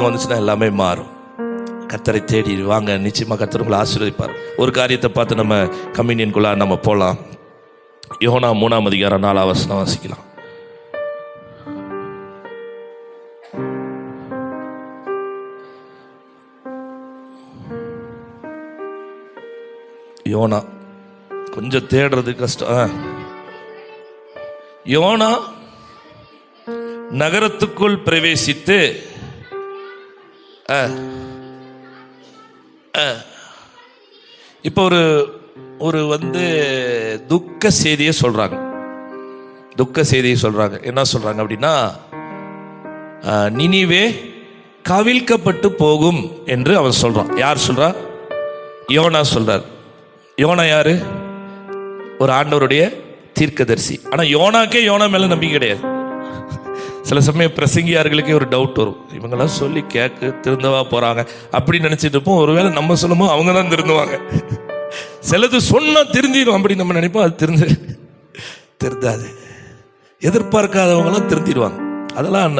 ஞாபகம் வந்துச்சுன்னா எல்லாமே மாறும். கத்தரை தேடி வாங்க நிச்சயமா கத்தர் உங்களை ஆசீர்வதிப்பார். ஒரு காரியத்தை பார்த்து நம்ம கம்யூனியனுக்குள்ள நம்ம போகலாம் யோனா மூணாம் அதிகாரம் நாலாம் வசனம் வாசிக்கலாம். யோனா கொஞ்சம் தேடுறது கஷ்டம். யோனா நகரத்துக்குள் பிரவேசித்து இப்போ ஒரு ஒரு வந்து துக்க செய்தியை சொல்றாங்க. துக்க செய்தியை சொல்றாங்க. என்ன சொல்றாங்க அப்படின்னா நினிவே கவிழ்க்கப்பட்டு போகும் என்று அவன் சொல்றான். யார் சொல்றா? யோனா சொல்றார். யோனா யாரு? ஒரு ஆண்டவருடைய தீர்க்கதரிசி. ஆனா யோனாக்கே யோனா மேல நம்பிக்கை கிடையாது. சில சமயம் பிரசங்கியார்களுக்கே ஒரு டவுட் வரும். இவங்கெல்லாம் சொல்லி கேட்க திருந்தவா போறாங்க. அப்படி நினைச்சிட்டு இருப்போம். ஒருவேளை நம்ம சொல்லுமோ அவங்க தான் திருந்துவாங்க. சிலது சொன்னா திருந்திடும். அப்படி நம்ம நினைப்போம் அது திருந்து திருந்தாது. எதிர்பார்க்காதவங்களாம் திருந்திடுவாங்க. அதெல்லாம்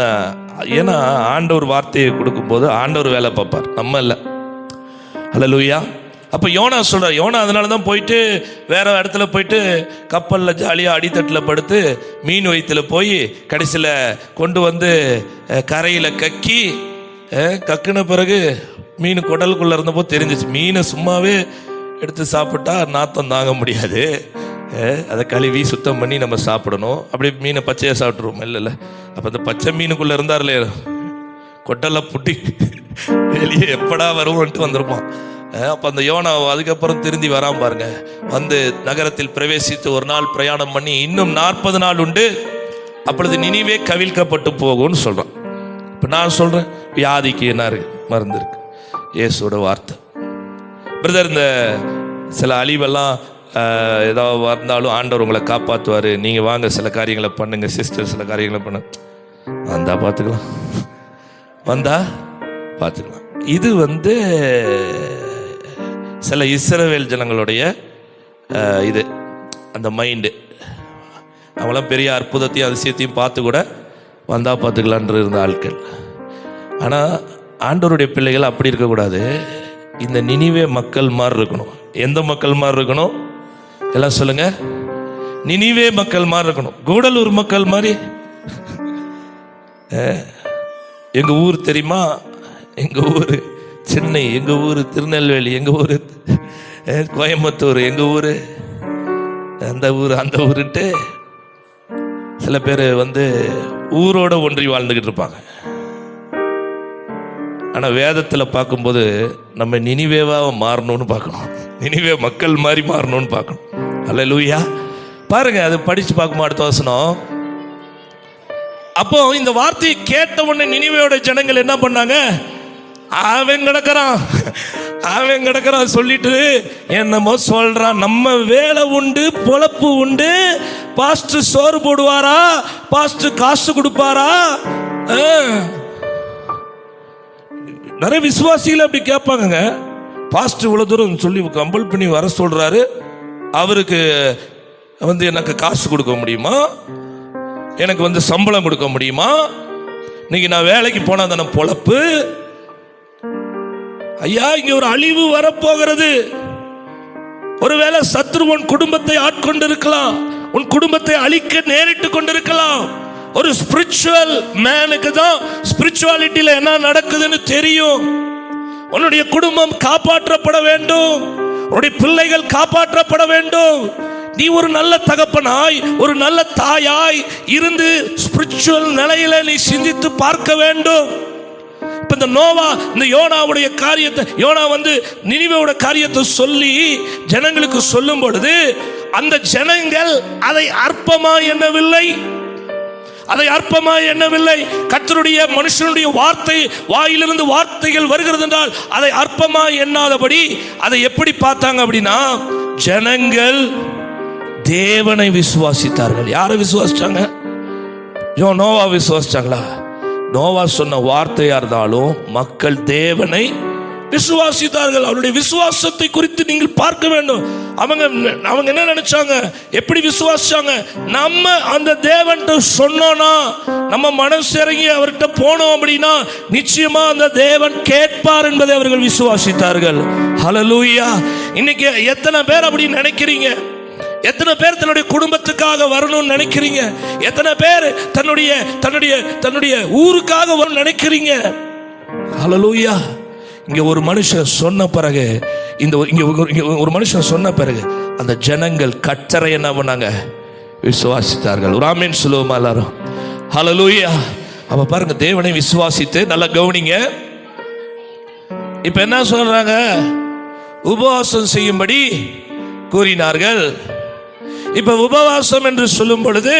ஏன்னா ஆண்டவர் வார்த்தையை கொடுக்கும்போது ஆண்டவர் வேலை பார்ப்பார். நம்ம இல்லை. ஹalleluya அப்போ யோனா சொல்கிறார் யோனா அதனால தான் போயிட்டு வேற இடத்துல போயிட்டு கப்பலில் ஜாலியாக அடித்தட்டில் படுத்து மீன் வயிற்றுல போய் கடைசியில் கொண்டு வந்து கரையில் கக்கி கக்குன பிறகு மீன் குடலுக்குள்ளே இருந்தப்போ தெரிஞ்சிச்சு. மீனை சும்மாவே எடுத்து சாப்பிட்டா நாத்தம் தாங்க முடியாது. அதை கழுவி சுத்தம் பண்ணி நம்ம சாப்பிடணும். அப்படி மீனை பச்சையாக சாப்பிட்ருவோம் இல்லைல்ல அப்போ அந்த பச்சை மீனுக்குள்ளே இருந்தார்லே கொட்டெல்லாம் புட்டி வெளியே எப்படா வருவோன்ட்டு வந்திருப்பான். அப்ப அந்த யோனா அதுக்கப்புறம் திருந்தி வராம பாருங்க. வந்து நகரத்தில் பிரவேசித்து ஒரு நாள் பிரயாணம் பண்ணி இன்னும் நாற்பது நாள் உண்டு. அப்பொழுது நினிவே கவிழ்க்கப்பட்டு போகும்னு சொல்றான். இப்ப நான் சொல்றேன் வியாதிக்கு என்ன இருக்கு? மருந்து இருக்கு. இயேசுவோட வார்த்தை. பிரதர் இந்த சில அழிவெல்லாம் ஏதாவது வந்தாலும் ஆண்டவர் உங்களை காப்பாற்றுவார் நீங்கள் வாங்க சில காரியங்களை பண்ணுங்க சிஸ்டர் சில காரியங்களை பண்ணு. வந்தா பார்த்துக்கலாம் வந்தா பார்த்துக்கலாம் இது வந்து சில இஸ்ரவேல் ஜனங்களுடைய இது அந்த மைண்டு அவங்களாம் பெரிய அற்புதத்தையும் அதிசயத்தையும் பார்த்து கூட வந்தா பார்த்துக்கலான்ற இருந்த ஆட்கள். ஆனால் ஆண்டவருடைய பிள்ளைகள் அப்படி இருக்கக்கூடாது. இந்த நினிவே மக்கள் மாதிரி இருக்கணும். எந்த மக்கள் மாதிரி இருக்கணும்? எல்லாம் சொல்லுங்க. நினிவே மக்கள் மாதிரி இருக்கணும். கூடலூர் மக்கள் மாதிரி. எங்க ஊர் தெரியுமா? எங்க ஊர். சென்னை எங்க ஊர்? திருநெல்வேலி எங்க ஊர்? கோயம்புத்தூர் எங்க ஊர்? அந்த ஊர் அந்த ஊருட்டு சில பேர் வந்து ஊரோட ஒன்றி வாழ்ந்துக்கிட்டு இருப்பாங்க. ஆனால் வேதத்தில் பார்க்கும்போது நம்ம நினிவேவாக மாறணும்னு பார்க்கணும். நினிவே மக்கள் மாதிரி மாறணும்னு பார்க்கணும். அல்ல லூயா பாருங்க அது படித்து பார்க்கும்போது அடுத்த வசனம். அப்போ இந்த வார்த்தையை கேட்ட உடனே நினைவையோட ஜனங்கள் என்ன பண்ணாங்க? அவன் கிடக்கிறான். அவன் கிடக்கிறான் சொல்லிட்டு என்னமோ சொல்றான். நம்ம வேலை உண்டு பொழப்பு உண்டு. பாஸ்ட் சோறு போடுவாரா? பாஸ்ட் காசு கொடுப்பாரா? ஆ. நிறைய விசுவாசிகள் அப்படி கேட்பாங்கங்க. பாஸ்ட் இவ்வளோ தூரம் சொல்லி கம்பல் பண்ணி வர சொல்றாரு. அவருக்கு வந்து எனக்கு காசு கொடுக்க முடியுமா? எனக்கு வந்து சம்பளம் கொடுக்க முடியுமா? இன்னைக்கு நான் வேலைக்கு போனா தானே பொழப்பு? ஐயா இங்க ஒரு அழிவு வரப்போகிறது. ஒருவேளை சத்ரு உன் குடும்பத்தை ஆட்கொண்டு இருக்கலாம் உன் குடும்பத்தை அழிக்க நேரிட்டு கொண்டிருக்கலாம். ஒரு ஸ்பிரிச்சுவல் மேனுக்கு தான் ஸ்பிரிச்சுவாலிட்டியில என்ன நடக்குதுன்னு தெரியும். உன்னுடைய குடும்பம் காப்பாற்றப்பட வேண்டும். உன்னுடைய பிள்ளைகள் காப்பாற்றப்பட வேண்டும். நீ ஒரு நல்ல தகப்பனாய் ஒரு நல்ல தாயாய் இருந்து ஸ்பிரிச்சுவல் நிலையில நீ சிந்தித்து பார்க்க வேண்டும். இப்போ இந்த நோவா இந்த யோனாவுடைய காரியத்தை யோனா வந்து நினைவோட காரியத்தை சொல்லி ஜனங்களுக்கு சொல்லும் பொழுது அந்த ஜனங்கள் அதை அற்பமா எண்ணவில்லை. அதை அற்பமா எண்ணவில்லை. கத்தருடைய மனுஷனுடைய வார்த்தை வாயிலிருந்து வார்த்தைகள் வருகிறது என்றால் அதை அற்பமா எண்ணாதபடி அதை எப்படி பார்த்தாங்க அப்படின்னா ஜனங்கள் தேவனை விசுவாசித்தார்கள். யாரை விசுவாசிச்சாங்க? யோ நோவா விசுவாசிச்சாங்களா? நோவா சொன்ன வார்த்தையா இருந்தாலும் மக்கள் தேவனை விசுவாசித்தார்கள். அவருடைய விசுவாசத்தை குறித்து நீங்கள் பார்க்க வேண்டும். அவங்க அவங்க என்ன நினைச்சாங்க? எப்படி விசுவாசிச்சாங்க? நம்ம அந்த தேவன்கிட்ட சொன்னோம்னா நம்ம மனசு இறங்கி அவர்கிட்ட போனோம் அப்படின்னா நிச்சயமா அந்த தேவன் கேட்பார் என்பதை அவர்கள் விசுவாசித்தார்கள். ஹலலூயா இன்னைக்கு எத்தனை பேர் அப்படின்னு நினைக்கிறீங்க? எத்தனை பேர் தன்னுடைய குடும்பத்துக்காக வரணும்னு நினைக்கிறீங்க? எத்தனை பேர் தன்னுடைய தன்னுடைய தன்னுடைய ஊருக்காக வரணும்னு நினைக்கிறீங்க? ஹalleluya இங்க ஒரு மனுஷன் சொன்ன பிறகு இந்த ஒரு- இங்க ஒரு- ஒரு மனுஷன் சொன்ன பிறகு அந்த ஜனங்கள் கட்டரை என்ன பண்ணாங்க விசுவாசித்தார்கள். ஒரு ஆமீன் சொல்லுவோமா எல்லாரும்? ஹலலூயா அப்ப பாருங்க தேவனை விசுவாசித்து நல்லா கவனிங்க. இப்ப என்ன சொல்றாங்க? உபவாசம் செய்யும்படி கூறினார்கள். இப்ப உபவாசம் என்று சொல்லும் பொழுது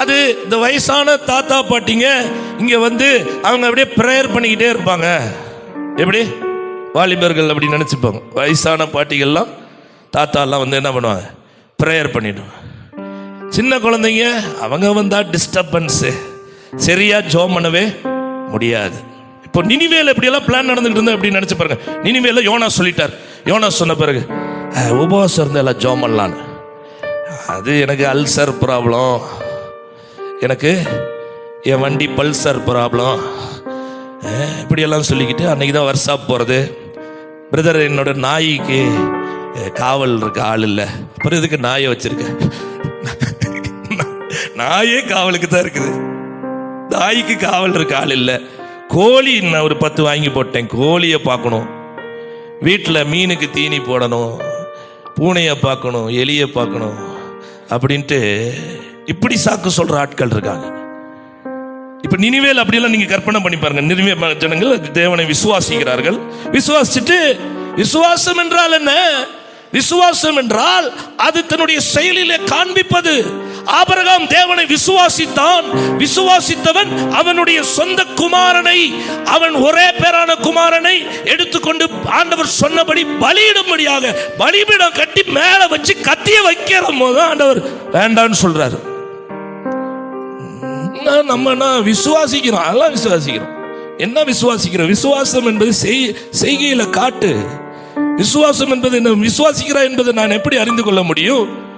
அது இந்த வயசான தாத்தா பாட்டிங்க இங்க வந்து அவங்க அப்படியே ப்ரேயர் பண்ணிக்கிட்டே இருப்பாங்க. எப்படி? வாலிபர்கள் அப்படி நினைச்சுப்பாங்க. வயசான பாட்டிகள்லாம் தாத்தாலாம் வந்து என்ன பண்ணுவாங்க? ப்ரேயர் பண்ணிடுவாங்க சின்ன குழந்தைங்க அவங்க வந்தா டிஸ்டர்பன்ஸு சரியா ஜோம் பண்ணவே முடியாது. இப்போ நினிவேல எல்லாம் பிளான் நடந்துகிட்டு இருந்தா அப்படின்னு நினைச்சு பாருங்க. நினிவேல யோனா சொல்லிட்டார். யோனா சொன்ன பிறகு உபவாசம் இருந்தால் எல்லாம் ஜோம் பண்ணலான்னு அது எனக்கு அல்சர் ப்ராப்ளம் எனக்கு என் வண்டி பல்சர் ப்ராப்ளம் இப்படியெல்லாம் சொல்லிக்கிட்டு அன்னைக்கு தான் வர்ஷாப் போகிறது பிரதர் என்னோட நாய்க்கு காவல் இருக்க ஆள் இல்லை. அப்புறம் இதுக்கு நாயை வச்சுருக்கேன் நாயே காவலுக்கு தான் இருக்குது. நாய்க்கு காவல் இருக்க ஆள் இல்லை. கோழி நான் ஒரு பத்து வாங்கி போட்டேன். கோழியை பார்க்கணும். வீட்டில் மீனுக்கு தீனி போடணும். பூனையை பார்க்கணும். எலியை பார்க்கணும். அப்படின்ட்டு இப்படி சாக்கு சொல்ற ஆட்கள் இருக்காங்க. இப்ப நினைவேல் அப்படியெல்லாம் நீங்க கற்பனை பண்ணி பாருங்க. நினைவே ஜனங்கள் தேவனை விசுவாசிக்கிறார்கள். விசுவாசிச்சுட்டு விசுவாசம் என்றால் என்ன? விசுவாசம் என்றால் அது தன்னுடைய செயலிலே காண்பிப்பது. ஆபரகாம் தேவனை விசுவாசித்தான். விசுவாசித்தவன் அவனுடைய சொந்த குமாரனை அவன் ஒரே பேரான குமாரனை எடுத்துக்கொண்டு ஆண்டவர் சொன்னபடி பலியிடும்படியாக பலிபீடம் கட்டி மேல வச்சு கத்திய வைக்கிற போது ஆண்டவர் வேண்டான்னு சொல்றாரு. நம்ம விசுவாசிக்கிறோம்? அதெல்லாம் விசுவாசிக்கிறோம். என்ன விசுவாசிக்கிறோம்? விசுவாசம் என்பது செய்கையில காட்டு. விசுவாசம் என்பது என்ன விசுவாசிக்கிறா என்பதை நான் எப்படி அறிந்து கொள்ள முடியும்?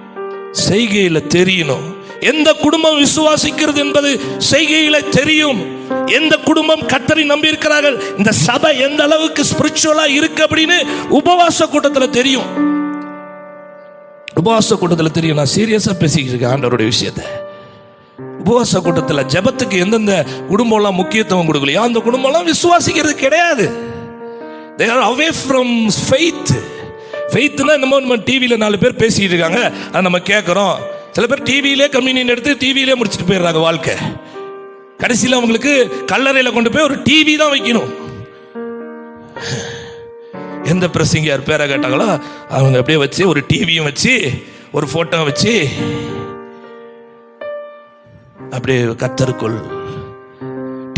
செய்கையில தெரியணும் எந்த குடும்பம் விசுவாசிக்கிறது என்பது செய்கையில தெரியும். எந்த குடும்பம் கத்தரை நம்பி இருக்கிறார்கள் இந்த சபை எந்த அளவுக்கு ஸ்பிரிச்சுவலா இருக்கு அப்படின்னு உபவாச கூட்டத்துல தெரியும். உபவாச கூட்டத்துல தெரியும். நான் சீரியஸா பேசிக்கிட்டு இருக்கேன் ஆண்டவருடைய விஷயத்தை. உபவாச கூட்டத்தில் ஜெபத்துக்கு எந்தெந்த குடும்பம்லாம் முக்கியத்துவம் கொடுக்கலையோ அந்த குடும்பம்லாம் விசுவாசிக்கிறது கிடையாது. They are away from faith ஃபெய்த்னா என்னமோ நம்ம டிவியில் நாலு பேர் பேசிக்கிட்டு இருக்காங்க. அதை நம்ம கேட்குறோம் சில பேர் டிவியிலே கம்யூனியன் எடுத்து டிவியிலே முடிச்சுட்டு போயிடுறாங்க வாழ்க்கை. கடைசியில் அவங்களுக்கு கல்லறையில் கொண்டு போய் ஒரு டிவி தான் வைக்கணும். எந்த பிரசிங்கர் பேரை கேட்டாங்களோ அவங்க அப்படியே வச்சு ஒரு டிவியும் வச்சு ஒரு ஃபோட்டோ வச்சு அப்படியே கத்தருக்குள்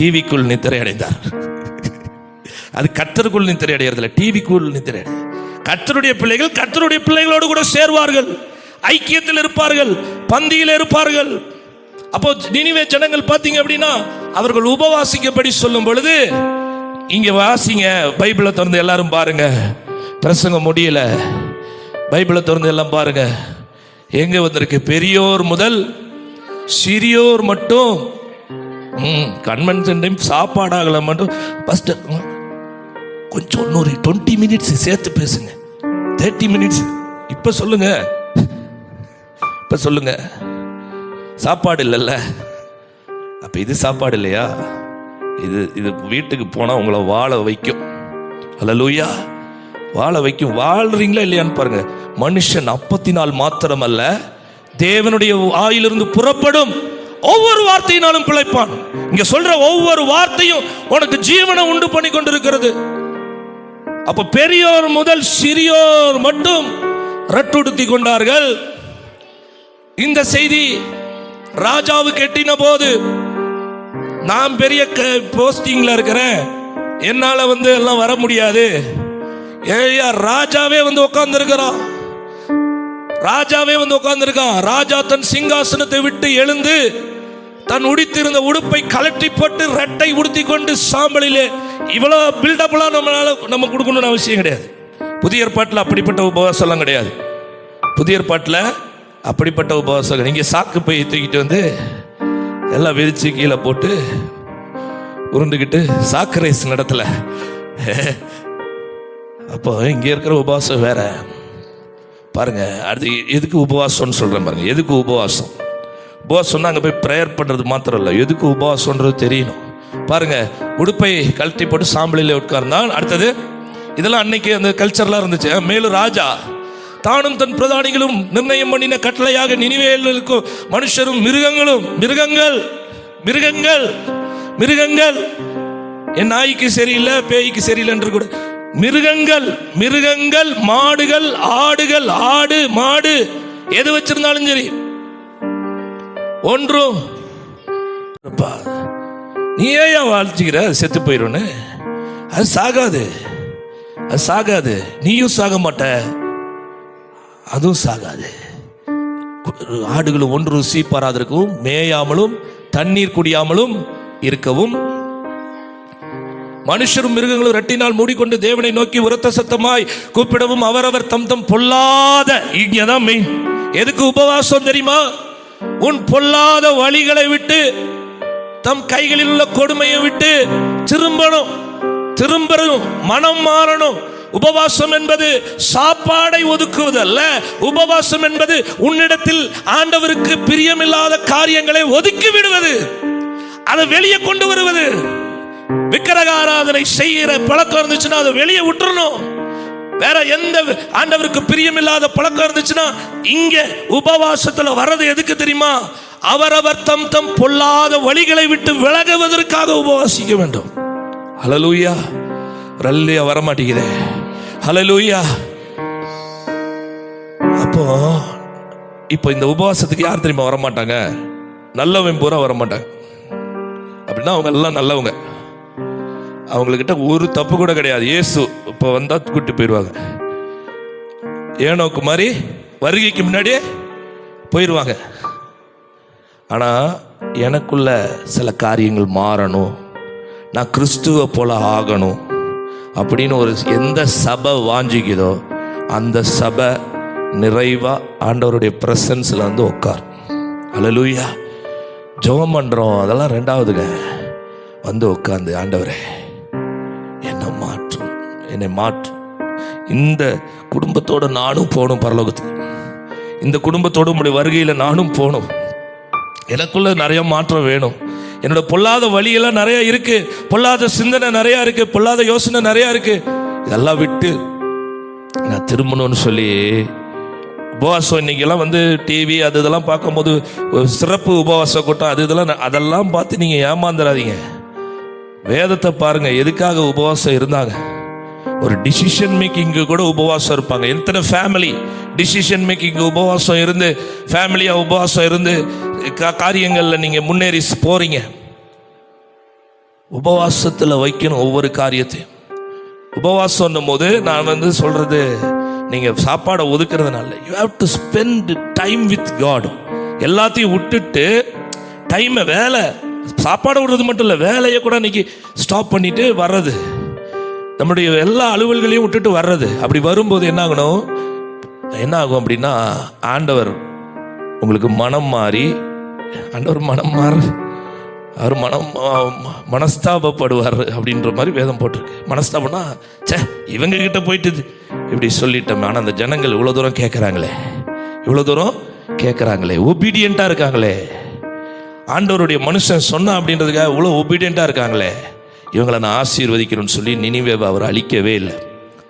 டிவிக்குள் நித்திரை அடைந்தார். அது கத்தருக்குள் நித்திரை அடையிறதில்ல டிவிக்குள் நித்திரை அடை கத்தருடைய பிள்ளைகள் கத்தருடைய பிள்ளைகளோடு கூட சேர்வார்கள். ஐக்கியத்தில் இருப்பார்கள். பந்தியில் இருப்பார்கள். அப்போ நினைவே ஜனங்கள் பார்த்தீங்க அப்படின்னா அவர்கள் உபவாசிக்கப்படி சொல்லும் பொழுது இங்க வாசிங்க பைபிளை திறந்து எல்லாரும் பாருங்க. பிரசங்கம் முடியல. பைபிளை திறந்து எல்லாம் பாருங்க. எங்க வந்திருக்கு? பெரியோர் முதல் சிறியோர் மட்டும். கன்வென்ஷன் டைம் சாப்பாடாகல மட்டும். ஃபஸ்ட்டு கொஞ்சம் இன்னொரு டுவெண்ட்டி மினிட்ஸ் சேர்த்து பேசுங்க. தேர்ட்டி மினிட்ஸ் இப்போ சொல்லுங்க. இப்போ சொல்லுங்க. சாப்பாடு இல்லைல்ல? அப்போ இது சாப்பாடு இல்லையா? இது இது வீட்டுக்கு போனால் உங்களை வாழ வைக்கும். அல்லலூயா வாழ வைக்கும். வாழ்றீங்களா இல்லையான்னு பாருங்க. மனுஷன் அப்பத்தி நாள் மாத்திரமல்ல தேவனுடைய ஆயிலிருந்து புறப்படும். ஒவ்வொரு வார்த்தையினாலும் பிழைப்பான். இங்க சொல்ற ஒவ்வொரு வார்த்தையும் உனக்கு ஜீவனை உண்டு பண்ணி கொண்டிருக்கிறது. அப்ப பெரியோர் முதல் சிறியோர் மட்டும் ரட்டுடுத்தி கொண்டார்கள். இந்த செய்தி ராஜாவுக்கு எட்டின போது நான் பெரிய போஸ்டிங்ல இருக்கிறேன். என்னால வந்து எல்லாம் வர முடியாது. ஏய்யா ராஜாவே வந்து உட்கார்ந்து ராஜாவே வந்து உட்கார்ந்துருக்கான் ராஜா தன் சிங்காசனத்தை விட்டு எழுந்து தன் உடித்திருந்த உடுப்பை கலட்டி போட்டு ரெட்டை உடுத்தி கொண்டு சாம்பலிலே இவ்வளோ பில்டப்லாம் நம்மளால நம்ம கொடுக்கணும்னு அவசியம் கிடையாது. புதிய ஏற்பாட்டில் அப்படிப்பட்ட உபவாசம்லாம் கிடையாது. புதிய ஏற்பாட்டில் அப்படிப்பட்ட உபவாசம் நீங்கள் சாக்கு போய் தூக்கிட்டு வந்து எல்லாம் விரிச்சு கீழே போட்டு உருண்டுக்கிட்டு சாக்கு ரைஸ் நடத்தல. அப்போ இங்கே இருக்கிற உபவாசம் வேற. பாருங்க அடுத்து எதுக்கு உபவாசம்னு சொல்கிறேன் பாருங்க. எதுக்கு உபவாசம்? உபவாசம்னா அங்கே போய் ப்ரேயர் பண்ணுறது மாத்திரம் இல்லை எதுக்கு உபவாசம்ன்றது தெரியணும். பாருங்க உடுப்பை கழட்டி போட்டு சாம்பலில் உட்கார்ந்தான் அடுத்தது இதெல்லாம் அன்னைக்கு அந்த கல்ச்சர்லாம் இருந்துச்சு. மேலும் ராஜா தானும் தன் பிரதானிகளும் நிர்ணயம் பண்ணின கட்டளையாக நினைவேலுக்கும் மனுஷரும் மிருகங்களும் மிருகங்கள் மிருகங்கள் மிருகங்கள். என் நாய்க்கு சரியில்லை பேய்க்கு சரியில்லை என்று கூட. மிருகங்கள் மிருகங்கள் மாடுகள் ஆடுகள் ஆடு மாடு எது வச்சிருந்தாலும் சரி. ஒன்றும் நீ ஏன் வாழ்த்துக்கிற? அது செத்து போயிடும்னு அது சாகாது. அது சாகாது. நீயும் சாக மாட்ட. அதுவும் சாகாது. ஆடுகளும் ஒன்று சீப்பாராதிருக்கவும் மேயாமலும் தண்ணீர் குடியாமலும் இருக்கவும். மனுஷரும் மிருகங்களும் ரெட்டினால் மூடிக்கொண்டு தேவனை நோக்கி உரத்த சத்தமாய் கூப்பிடவும் அவரவர் தம் தம் பொல்லாத இங்கதான் மெயின் எதுக்கு உபவாசம் தெரியுமா? உன் பொல்லாத வழிகளை விட்டு தம் கைகளில் உள்ள கொடுமையை விட்டு திரும்பணும் திரும்பணும் மனம் மாறணும். உபவாசம் என்பது சாப்பாடை ஒதுக்குவதல்ல. உபவாசம் என்பது உன்னிடத்தில் ஆண்டவருக்கு பிரியமில்லாத காரியங்களை ஒதுக்கி விடுவது அதை வெளியே கொண்டு வருவது. விக்கிரக ஆராதனை செய்கிற பழக்கம் இருந்துச்சுன்னா அதை வெளியே விட்டுறணும். வேற எந்த ஆண்டவருக்கு பிரியமில்லாத பழக்கம் இருந்துச்சுன்னா இங்க உபவாசத்துல வர்றது எதுக்கு தெரியுமா? அவரவர் தம் தம் பொல்லாத வழிகளை விட்டு விலகுவதற்காக உபவாசிக்க வேண்டும். ஹலலூயா ரல்லியா வரமாட்டேங்குதே. ஹலலூயா அப்போ இப்போ இந்த உபவாசத்துக்கு யார் தெரியுமா வரமாட்டாங்க? நல்லவன் பூரா வரமாட்டாங்க. அப்படின்னா அவங்க எல்லாம் நல்லவங்க. அவங்கக்கிட்ட ஒரு தப்பு கூட கிடையாது. ஏசு இப்போ வந்தால் கூட்டி போயிடுவாங்க ஏனோக்கு மாதிரி வருகைக்கு முன்னாடியே போயிடுவாங்க ஆனால் எனக்குள்ள சில காரியங்கள் மாறணும். நான் கிறிஸ்துவை போல ஆகணும். அப்படின்னு ஒரு எந்த சபை வாஞ்சிக்குதோ அந்த சபை நிறைவாக ஆண்டவருடைய பிரசன்ஸில் வந்து உட்கார். அலலூயா ஜெபம் பண்ணுறோம் அதெல்லாம் ரெண்டாவதுங்க. வந்து உட்காந்து ஆண்டவரே என்னை மாற்றும். என்னை மாற்றும். இந்த குடும்பத்தோட நானும் போகணும் பரலோகத்துக்கு. இந்த குடும்பத்தோட உடைய வருகையில் நானும் போகணும். எனக்குள்ள நிறைய மாற்றம் வேணும். என்னோட பொல்லாத வழியெல்லாம் நிறைய இருக்கு. பொல்லாத சிந்தனை நிறைய இருக்கு. பொல்லாத யோசனை நிறைய இருக்கு. இதெல்லாம் விட்டு நான் திரும்பணும்னு சொல்லி உபவாசம் இன்னைக்கெல்லாம் வந்து டிவி அது இதெல்லாம் பார்க்கும்போது சிறப்பு உபவாச கூட்டம் அது இதெல்லாம் அதெல்லாம் பார்த்து நீங்கள் ஏமாந்துடாதீங்க வேதத்தை பாருங்க எதுக்காக உபவாசம் இருந்தாங்க? ஒரு டிசிஷன் மேக்கிங்க்கு கூட உபவாசம் இருப்பாங்க. எத்தனை ஃபேமிலி டிசிஷன் மேக்கிங் உபவாசம் இருந்து ஃபேமிலியாக உபவாசம் இருந்து காரியங்களில் நீங்கள் முன்னேறி போறீங்க? உபவாசத்தில் வைக்கணும் ஒவ்வொரு காரியத்தையும். உபவாசம் போது நான் வந்து சொல்றது நீங்கள் சாப்பாடை ஒதுக்குறதுனால you have to spend time with God எல்லாத்தையும் விட்டுட்டு டைமை வேலை சாப்பாடு விடுறது மட்டும் இல்லை வேலையை கூட இன்னைக்கு ஸ்டாப் பண்ணிட்டு வர்றது. நம்முடைய எல்லா அலுவல்களையும் விட்டுட்டு வர்றது. அப்படி வரும்போது என்ன ஆகணும்? என்ன ஆகும் அப்படின்னா ஆண்டவர் உங்களுக்கு மனம் மாறி ஆண்டவர் மனம் மாறு அவர் மனம் மனஸ்தாபப்படுவார் அப்படின்ற மாதிரி வேதம் போட்டிருக்கு. மனஸ்தாபம்னா ச்சே இவங்க கிட்ட போயிட்டு இப்படி சொல்லிட்டோம் ஆனால் அந்த ஜனங்கள் இவ்வளோ தூரம் கேட்குறாங்களே இவ்வளோ தூரம் கேட்குறாங்களே ஒபீடியண்ட்டாக இருக்காங்களே. ஆண்டவருடைய மனுஷன் சொன்னான் அப்படின்றதுக்காக இவ்வளோ ஒபீடியண்ட்டாக இருக்காங்களே. இவங்களை நான் ஆசீர்வதிக்கிறேன்னு சொல்லி நினைவேவை அவர் அழிக்கவே இல்லை.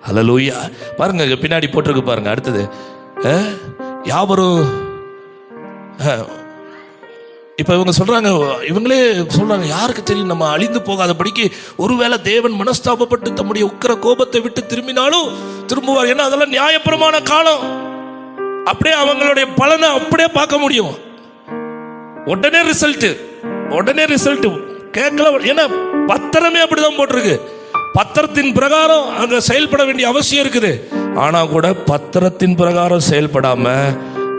ஹalleluya பாருங்க பின்னாடி போட்டிருக்கு பாருங்க அடுத்தது. யாவரும் இப்போ இவங்க சொல்றாங்க இவங்களே சொல்றாங்க யாருக்கு தெரியும் நம்ம அழிந்து போகாதபடிக்கு ஒருவேளை தேவன் மனஸ்தாபப்பட்டு தம்முடைய உக்கிர கோபத்தை விட்டு திரும்பினாலும் திரும்புவார். ஏன்னா அதெல்லாம் நியாயபுரமான காலம். அப்படியே அவங்களுடைய பலனை அப்படியே பார்க்க முடியும். உடனே ரிசல்ட் உடனே ரிசல்ட் கேட்கல ஏன்னா பத்திரமே அப்படிதான் போட்டிருக்கு. பத்திரத்தின் பிரகாரம் அங்க செயல்பட வேண்டிய அவசியம் இருக்குது. ஆனா கூட பத்திரத்தின் பிரகாரம் செயல்படாம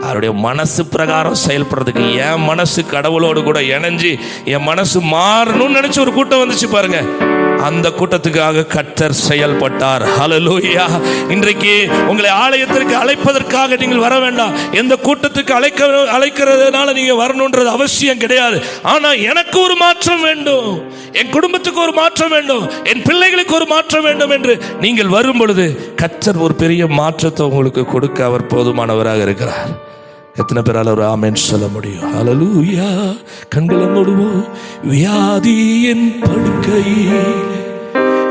அவருடைய மனசு பிரகாரம் செயல்படுறதுக்கு என் மனசு கடவுளோடு கூட இணைஞ்சு என் மனசு மாறணும்னு நினைச்சு ஒரு கூட்டம் வந்துச்சு பாருங்க. அந்த கூட்டத்துக்காக கர்த்தர் செயல்பட்டார். ஹலலூயா இன்றைக்கு உங்களை ஆலயத்திற்கு அழைப்பதற்காக நீங்கள் வர வேண்டாம். எந்த கூட்டத்துக்கு அழைக்க அழைக்கிறதுனால நீங்கள் வரணுன்றது அவசியம் கிடையாது. ஆனால் எனக்கு ஒரு மாற்றம் வேண்டும். என் குடும்பத்துக்கு ஒரு மாற்றம் வேண்டும். என் பிள்ளைகளுக்கு ஒரு மாற்றம் வேண்டும் என்று நீங்கள் வரும் பொழுது கர்த்தர் ஒரு பெரிய மாற்றத்தை உங்களுக்கு கொடுக்க அவர் போதுமானவராக இருக்கிறார். எத்தனை பேரால் ஒரு ஆமேன்னு சொல்ல முடியும்? அலலூயா கண்களை மூடுவோம். வியாதி என் படுக்கையிலே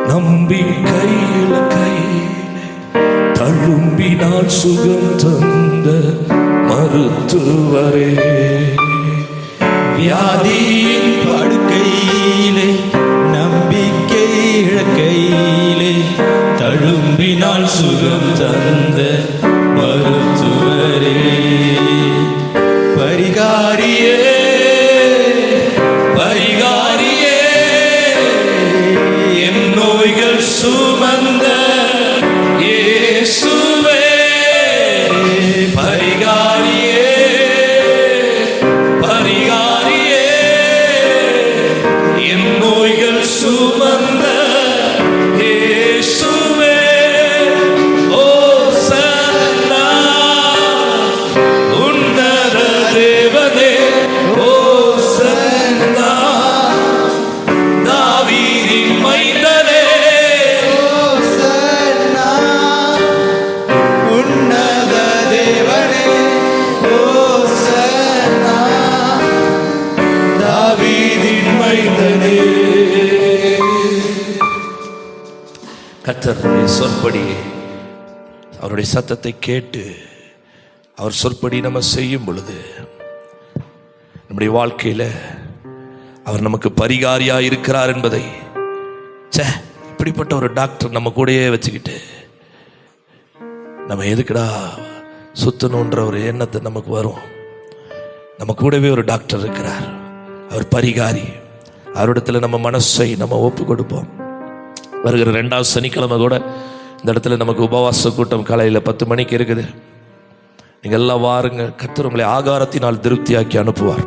நம்பிக்கையில் கையிலே தழும்பினால் சுகம் தந்த மருத்துவரே. வியாதியின் படுக்கையிலே நம்பிக்கை இழக்கையிலே தழும்பினால் சுகம் தந்த சத்தத்தை கேட்டு அவர் சொற்படி நம்ம செய்யும் பொழுது நம்முடைய வாழ்க்கையில் அவர் நமக்கு பரிகாரியா இருக்கிறார் என்பதை ச்சே இப்படிப்பட்ட ஒரு டாக்டர் நம்ம கூடயே வச்சுக்கிட்டு நம்ம எதுக்குடா சுத்தணுன்ற ஒரு எண்ணத்தை நமக்கு வரும். நம்ம கூடவே ஒரு டாக்டர் இருக்கிறார். அவர் பரிகாரி. அவரிடத்துல நம்ம மனசை நம்ம ஒப்பு கொடுப்போம். வருகிற ரெண்டாவது சனிக்கிழமை கூட இந்த இடத்துல நமக்கு உபவாச கூட்டம் காலையில் பத்து மணிக்கு இருக்குது. நீங்கள் எல்லாம் வாருங்க. கத்தர் உங்களை ஆகாரத்தினால் திருப்தியாக்கி அனுப்புவார்.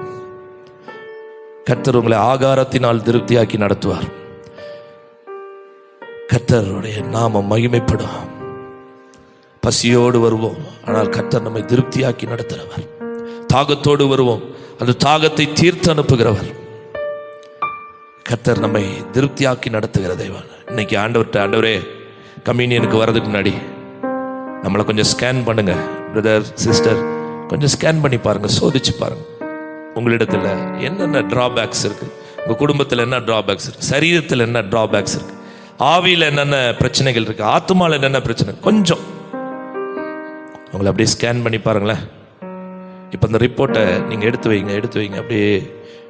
கத்தர் உங்களை ஆகாரத்தினால் திருப்தியாக்கி நடத்துவார். கத்தருடைய நாமம் மகிமைப்படும். பசியோடு வருவோம். ஆனால் கத்தர் நம்மை திருப்தியாக்கி நடத்துகிறவர் தாகத்தோடு வருவோம். அந்த தாகத்தை தீர்த்து அனுப்புகிறவர். கத்தர் நம்மை திருப்தியாக்கி நடத்துகிற தெய்வம் இன்னைக்கு ஆண்டவர்கிட்ட ஆண்டவரே கம்யூனியனுக்கு வர்றதுக்கு முன்னாடி நம்மளை கொஞ்சம் ஸ்கேன் பண்ணுங்க பிரதர் சிஸ்டர் கொஞ்சம் ஸ்கேன் பண்ணி பாருங்க சோதிச்சு பாருங்க. உங்களிடத்தில் என்னென்ன ட்ராபேக்ஸ் இருக்கு? உங்கள் குடும்பத்தில் என்ன ட்ராபேக்ஸ் இருக்கு? சரீரத்தில் என்ன ட்ராபேக்ஸ் இருக்கு? ஆவியில் என்னென்ன பிரச்சனைகள் இருக்கு? ஆத்மாவில் என்னென்ன பிரச்சனை? கொஞ்சம். உங்களை அப்படியே ஸ்கேன் பண்ணி பாருங்களேன். இப்போ இந்த ரிப்போர்ட்டை நீங்கள் எடுத்து வைங்க எடுத்து வைங்க. அப்படியே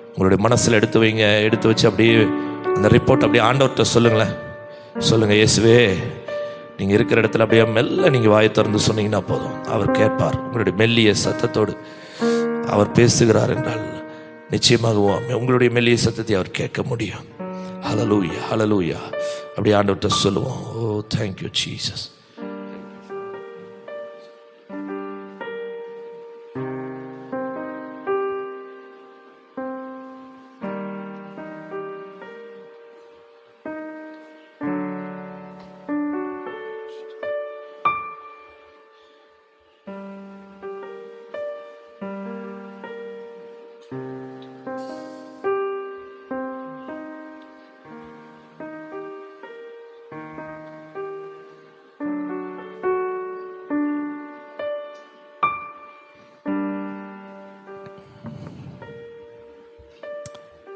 உங்களுடைய மனசில் எடுத்து வைங்க எடுத்து வச்சு அப்படியே அந்த ரிப்போர்ட் அப்படியே ஆண்டவர்கிட்ட சொல்லுங்களேன். சொல்லுங்கள் இயேசுவே நீங்கள் இருக்கிற இடத்துல அப்படியே மெல்ல நீங்கள் வாயை திறந்து சொன்னீங்கன்னா போதும். அவர் கேட்பார். உங்களுடைய மெல்லிய சத்தத்தோடு அவர் பேசுகிறார் என்றால் நிச்சயமாகவும் உங்களுடைய மெல்லிய சத்தத்தை அவர் கேட்க முடியும். ஹலலூயா ஹலலூயா அப்படியே ஆண்டவர்கிட்ட சொல்லுவோம். ஓ தேங்க்யூ ஜீசஸ்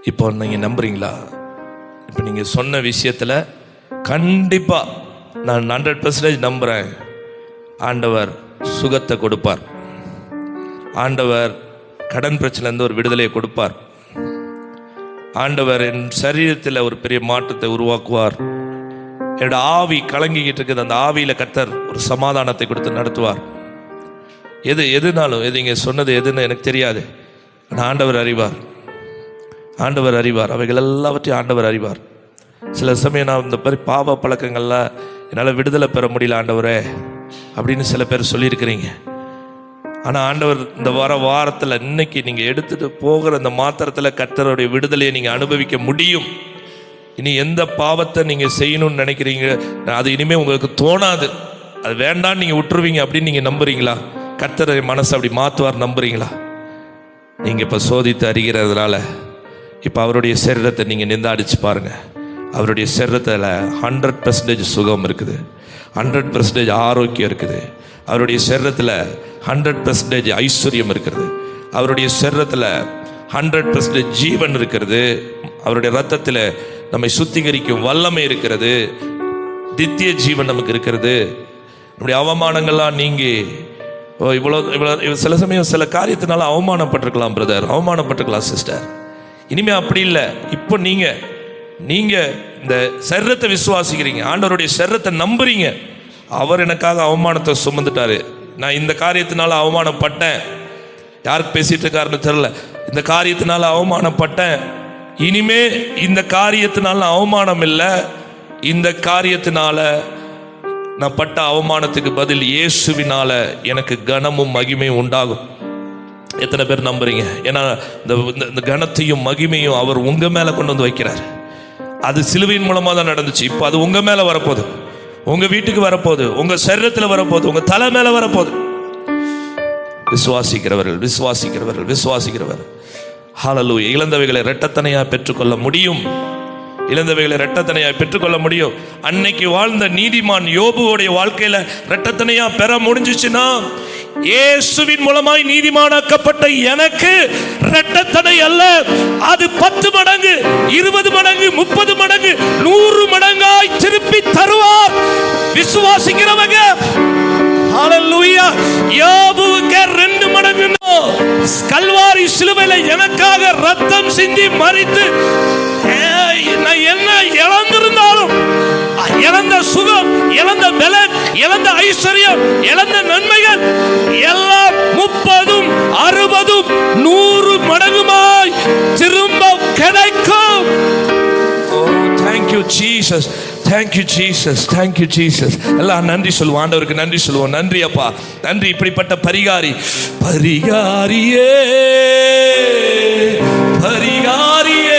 இப்போ நீங்கள் நம்புறீங்களா? இப்போ நீங்கள் சொன்ன விஷயத்தில் கண்டிப்பாக நான் ஹண்ட்ரட் பர்சன்டேஜ் நம்புகிறேன் ஆண்டவர் சுகத்தை கொடுப்பார். ஆண்டவர் கடன் பிரச்சனைலேருந்து ஒரு விடுதலையை கொடுப்பார். ஆண்டவர் என் சரீரத்தில் ஒரு பெரிய மாற்றத்தை உருவாக்குவார். என்னோட ஆவி கலங்கிக்கிட்டு இருக்குது. அந்த ஆவியில் கத்தர் ஒரு சமாதானத்தை கொடுத்து நடத்துவார். எது எதுனாலும் எது இங்கே சொன்னது எதுன்னு எனக்கு தெரியாது. ஆனால் ஆண்டவர் அறிவார். ஆண்டவர் அறிவார். அவைகள் எல்லாவற்றையும் ஆண்டவர் அறிவார். சில சமயம் நான் இந்த மாதிரி பாவ பழக்கங்கள்ல என்னால் விடுதலை பெற முடியல ஆண்டவரே அப்படின்னு சில பேர் சொல்லியிருக்கிறீங்க. ஆனால் ஆண்டவர் இந்த வர வாரத்தில் இன்னைக்கு நீங்கள் எடுத்துட்டு போகிற அந்த மாத்திரத்தில் கர்த்தருடைய விடுதலையை நீங்கள் அனுபவிக்க முடியும். இனி எந்த பாவத்தை நீங்கள் செய்யணும்னு நினைக்கிறீங்க அது இனிமேல் உங்களுக்கு தோணாது. அது வேண்டாம்னு நீங்கள் விட்டுருவீங்க அப்படின்னு நீங்கள் நம்புறீங்களா? கர்த்தரை மனசை அப்படி மாற்றுவார் நம்புறீங்களா? நீங்கள் இப்போ சோதித்து அறிகிறதுனால இப்போ அவருடைய சரீரத்தை நீங்கள் நிந்தாடிச்சு பாருங்க. அவருடைய சரீரத்தில் ஹண்ட்ரட் பர்சன்டேஜ் சுகம் இருக்குது. ஹண்ட்ரட் பர்சன்டேஜ் ஆரோக்கியம் இருக்குது. அவருடைய சரீரத்தில் ஹண்ட்ரட் பர்சன்டேஜ் ஐஸ்வர்யம் இருக்கிறது அவருடைய சரீரத்தில் ஹண்ட்ரட் பர்சன்டேஜ் ஜீவன் இருக்கிறது அவருடைய ரத்தத்தில் நம்மை சுத்திகரிக்கும் வல்லமை இருக்கிறது தித்திய ஜீவன் நமக்கு இருக்கிறது நம்முடைய அவமானங்கள்லாம் நீங்கி ஓ இவ்வளோ இவ்வளோ இவ்வளோ சில சமயம் சில காரியத்தினால அவமானப்பட்டிருக்கலாம் பிரதர் அவமானப்பட்டிருக்கலாம் சிஸ்டர் இனிமே அப்படி இல்லை. இப்போ நீங்க நீங்க இந்த சர்ரத்தை விசுவாசிக்கிறீங்க. ஆண்டவருடைய சர்ரத்தை நம்புறீங்க. அவர் எனக்காக அவமானத்தை சுமந்துட்டாரு. நான் இந்த காரியத்தினால அவமானப்பட்டேன். யாருக்கு பேசிட்டு இருக்காருன்னு தெரியல. இந்த காரியத்தினால அவமானப்பட்டேன். இனிமே இந்த காரியத்தினால அவமானம் இல்லை. இந்த காரியத்தினால நான் பட்ட அவமானத்துக்கு பதில் இயேசுவினால எனக்கு கனமும் மகிமையும் உண்டாகும். எத்தனை பேர் நம்புறீங்க? ஏன்னா இந்த இந்த- கனத்தையும் மகிமையும் அவர் உங்க மேல கொண்டு வந்து வைக்கிறார். அது சிலுவையின் மூலமா தான் நடந்துச்சு. இப்போ அது உங்க மேல வரப்போகுது. உங்க வீட்டுக்கு வரப்போகுது. உங்க சரீரத்தில் வரப்போகுது. உங்க தலை மேல வரப்போகுது. விசுவாசிக்கிறவர்கள் விசுவாசிக்கிறவர்கள் விசுவாசிக்கிறவர். ஹாலலு இழந்தவைகளை ரெட்டத்தனையா பெற்றுக்கொள்ள முடியும். இழந்தவைகளை ரெட்டத்தனையா பெற்றுக்கொள்ள முடியும். அன்னைக்கு வாழ்ந்த நீதிமான் யோபுவோடைய வாழ்க்கையில ரெட்டத்தனையா பெற முடிஞ்சிச்சுன்னா இயேசுவின் மூலமாய் நீதிமானாக்கப்பட்ட எனக்கு இரட்டத்தனை அல்ல. அது பத்து மடங்கு இருபது மடங்கு முப்பது மடங்கு நூறு மடங்காய் திருப்பி தருவார். விசுவாசிக்கிறவங்க ரெண்டு மடங்கு கல்வாரி சிலுவையில எனக்காக ரத்தம் சிந்தி மறித்து என்ன இழந்த சுகம் இழந்த பலன் இழந்த ஐஸ்வர்யம் இழந்த நன்மைகள் எல்லாம் முப்பதும் அறுபதும் நூறு மடங்குமாய் திரும்ப கிடைக்கும். Thank you Jesus thank you Jesus thank you Jesus எல்லாம் நன்றி சொல்லுவோம். ஆண்டவருக்கு நன்றி சொல்லுவோம். நன்றி அப்பா. நன்றி இப்படிப்பட்ட பரிகாரி. பரிகாரியே பரிகாரியே.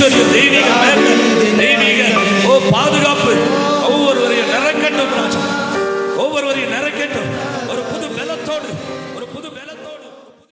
போறதுக்கு முன்னாடியே